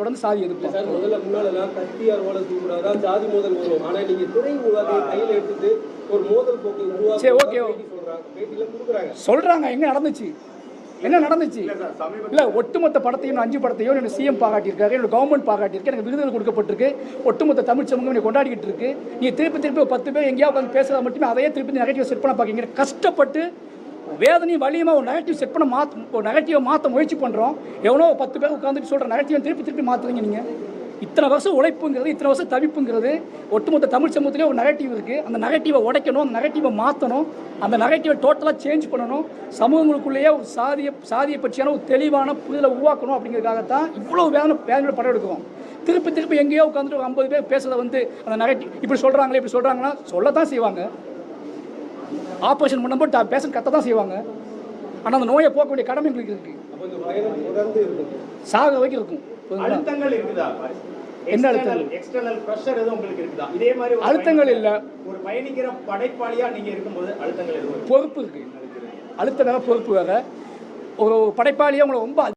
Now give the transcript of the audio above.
தொடர்ந்து சாதி எதிர்ப்போம் சார் முதல்ல முன்னாலலாம் கத்தியார் ஓட தூக்குறாதான் ஜாதி மோதல் வரும்? ஆனா நீங்க துணை உலகத்தை கையில எடுத்துட்டு ஒரு மோதல் போக்கு உருவாக்கி சரி, பேட்டியில கொடுக்குறாங்க. சொல்றாங்க எங்க நடந்துச்சு? என்ன நடந்துச்சு? இல்ல ஒட்டுமொத்த படத்தையும் அஞ்சு படத்தையும் எனக்கு சிஎம் பாராட்டியிருக்காரு என்னோட கவர்மெண்ட் பாராட்டியிருக்கு எனக்கு விருதுகள் கொடுக்கப்பட்டிருக்கு. ஒட்டுமொத்த தமிழ் சமூகம் என்னை கொண்டாடிக்கிட்டு இருக்கு. நீ திருப்பி திருப்பி பத்து பேர் எங்கேயாவது உட்காந்து பேசுறதா மட்டுமே அதையே திருப்பி நெகட்டிவ் செட் பண்ண பார்க்கீங்க கஷ்டப்பட்டு வேதனையும் வலியுமா ஒரு நெகட்டிவ் செட் பண்ண மாற்ற ஒரு நெகட்டிவை மாற்ற முயற்சி பண்ணுறோம் எவ்வளோ பத்து பேர் உட்காந்துட்டு சொல்கிற நெகட்டிவை திருப்பி திருப்பி மாற்றுறீங்க நீங்கள் இத்தனை வருஷம் உழைப்புங்கிறது இத்தனை வருஷம் தவிப்புங்கிறது ஒட்டுமொத்த தமிழ் சமூகத்திலே ஒரு நெகட்டிவ் இருக்குது அந்த நெகட்டிவை உடைக்கணும் அந்த நெகட்டிவை மாற்றணும் அந்த நெகட்டிவை டோட்டலாக சேஞ்ச் பண்ணணும். சமூகங்களுக்குள்ளேயே ஒரு சாதிய சாதியை பற்றியான ஒரு தெளிவான புரிதலை உருவாக்கணும் அப்படிங்கிறதுக்காகத்தான் இவ்வளோ வேதனை வேதனை படம் எடுக்கிறோம். திருப்பி திருப்பி எங்கேயோ உட்காந்துட்டு ஒரு ஐம்பது பேர் பேசுகிறத வந்து அந்த நெகட்டிவ் இப்படி சொல்கிறாங்களே இப்படி சொல்கிறாங்கன்னா சொல்லத்தான் செய்வாங்க. ஆப்ரேஷன் பண்ணும்போது பேஷண்ட் கத்த தான் செய்வாங்க. ஆனால் அந்த நோயை போக்க வேண்டிய கடமை எங்களுக்கு இருக்குது இருக்கும். சாக வரைக்கும் இருக்கும். புரியுதுங்களா? அழுத்தங்கள் இருக்குதா? என்ன அழுத்தங்கள்? அழுத்தங்கள் இல்ல. ஒரு பயணிக்கிற படைப்பாளியா நீங்க இருக்கும்போது அழுத்தங்கள் இருக்கு? பொறுப்பு இருக்குது அழுத்த வேற பொறுப்பு வேற. ஒரு படைப்பாளியாக உங்களை ரொம்ப